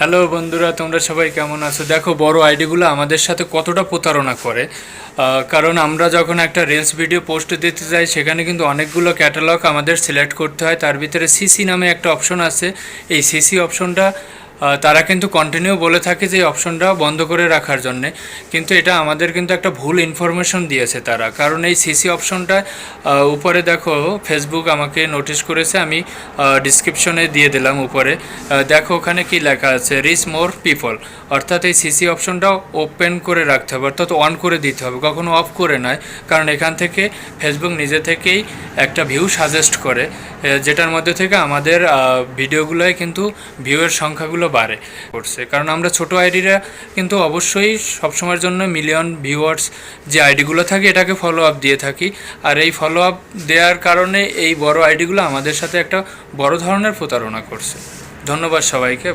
Hello বন্ধুরা, তোমরা সবাই কেমন আছো? দেখো, বড় আইডিগুলো আমাদের সাথে কতটা প্রতারণা করে। কারণ আমরা যখন একটা রিলস ভিডিও পোস্ট দিতে যাই, সেখানে কিন্তু অনেকগুলো ক্যাটালগ আমাদের সিলেক্ট করতে হয়। তার ভিতরে সিসি নামে একটা অপশন আছে। এই সিসি অপশনটা তারা কিন্তু কন্টিনিউ বলে থাকে যে অপশনটা বন্ধ করে রাখার জন্যে। কিন্তু এটা আমাদের কিন্তু একটা ভুল ইনফরমেশন দিয়েছে তারা। কারণ এই সিসি অপশনটা উপরে দেখো ফেসবুক আমাকে নোটিশ করেছে, আমি ডিসক্রিপশনে দিয়ে দিলাম উপরে। দেখো ওখানে কি লেখা আছে রিচ মোর পিপল অর্থাৎ এই সিসি অপশনটা ওপেন করে রাখতে হবে, অর্থাৎ অন করে দিতে হবে, কখনো অফ করে নয়। কারণ এখান থেকে ফেসবুক নিজে থেকেই একটা ভিউ সাজেস্ট করে। যেটার মধ্যে থেকে আমাদের ভিডিওগুলোয় কিন্তু ভিউয়ের সংখ্যাগুলো বাড়ে। করছে। কারণ আমরা ছোট আইডিরা কিন্তু অবশ্যই সবসময়ের জন্য মিলিয়ন ভিউয়ার্স যে আইডিগুলো থাকে, এটাকে ফলো আপ দিয়ে থাকি। আর এই ফলো আপ দেওয়ার কারণে এই বড় আইডিগুলো আমাদের সাথে একটা বড় ধরনের প্রতারণা করছে। ধন্যবাদ সবাইকে।